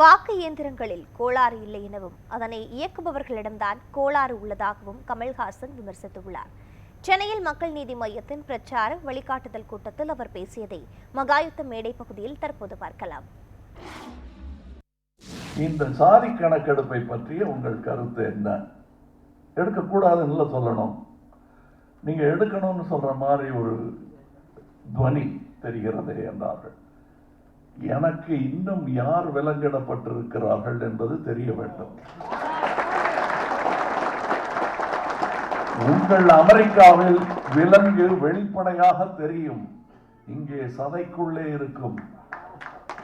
வாக்கு இயந்திரங்களில் கோளாறு இல்லை எனவும் அதனை இயக்குபவர்களிடம்தான் கோளாறு உள்ளதாகவும் கமல்ஹாசன் விமர்சித்துள்ளார். சென்னையில் மக்கள் நீதி மையத்தின் பிரச்சார வழிகாட்டுதல் கூட்டத்தில் அவர் பேசியதை மகாயுத்த மேடை பகுதியில் தற்போது பார்க்கலாம். இந்த சாதி கணக்கெடுப்பை பற்றிய உங்கள் கருத்து என்ன? எடுக்கக்கூடாதுன்னு சொல்லணும். நீங்கள் எடுக்கணும்னு சொல்கிற மாதிரி ஒரு துவனி தெரிகிறது என்றார்கள். எனக்கு இன்னும் யார் விலங்கிடப்பட்டிருக்கிறார்கள் என்பது தெரிய வேண்டும். உங்கள் அமெரிக்காவில் விலங்கு வெளிப்படையாக தெரியும். இங்கே சதைக்குள்ளே இருக்கும்.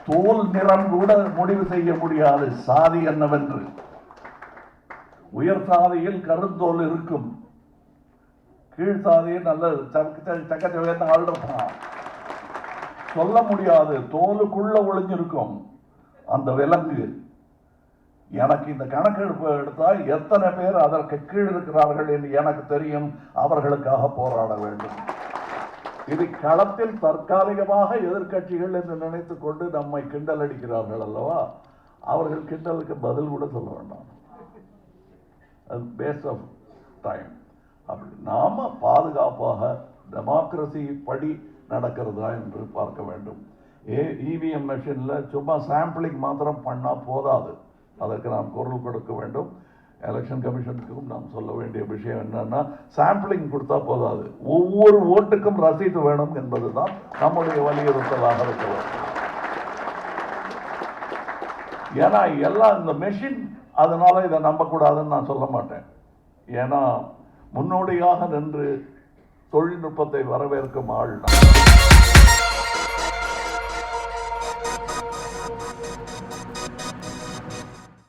தோல் நிறம் கூட முடிவு செய்ய முடியாது. சாதி என்னவென்று. உயர் சாதியில் கருந்தோல் இருக்கும். கீழ் சாதியில் நல்ல சக்கச்சவேத்த ஆள் இருப்பான் சொல்ல முடியாது தோலுக்குள்ள ஒளிஞ்சிருக்கும் அந்த விலங்கு. எனக்கு இந்த கணக்கெடுப்பு எடுத்தால் எத்தனை பேர் அதற்கு கீழ் இருக்கிறார்கள் என்று எனக்கு தெரியும் அவர்களுக்காக போராட வேண்டும். இது களத்தில் தற்காலிகமாக எதிர்க்கட்சிகள் என்று நினைத்து கொண்டு நம்மை கிண்டல் அடிக்கிறார்கள் அல்லவா? அவர்கள் கிண்டலுக்கு பதில் கூட சொல்ல வேண்டாம். அது பேஸ்ட் ஆஃப் டைம் அப்படி நாம பாதுகாப்பாக டெமோக்ரஸி படி நடக்கிறதா என்று பார்க்க வேண்டும். ஏ இவிஎம் மெஷினில் சும்மா சாம்பிளிங் மாத்திரம் பண்ணால் போதாது. அதற்கு நாம் குரல் கொடுக்க வேண்டும். எலெக்ஷன் கமிஷனுக்கும் நாம் சொல்ல வேண்டிய விஷயம் என்னன்னா சாம்பிளிங் கொடுத்தா போதாது. ஒவ்வொரு ஓட்டுக்கும் ரசீது வேணும் என்பது தான் நம்முடைய வலியுறுத்தலாக இருக்கிறது ஏன்னா எல்லாம் இந்த மெஷின் அதனால இதை நம்பக்கூடாதுன்னு நான் சொல்ல மாட்டேன். ஏன்னா முன்னோடியாக நின்று தொழில்நுட்பத்தை வரவேற்கும் ஆள்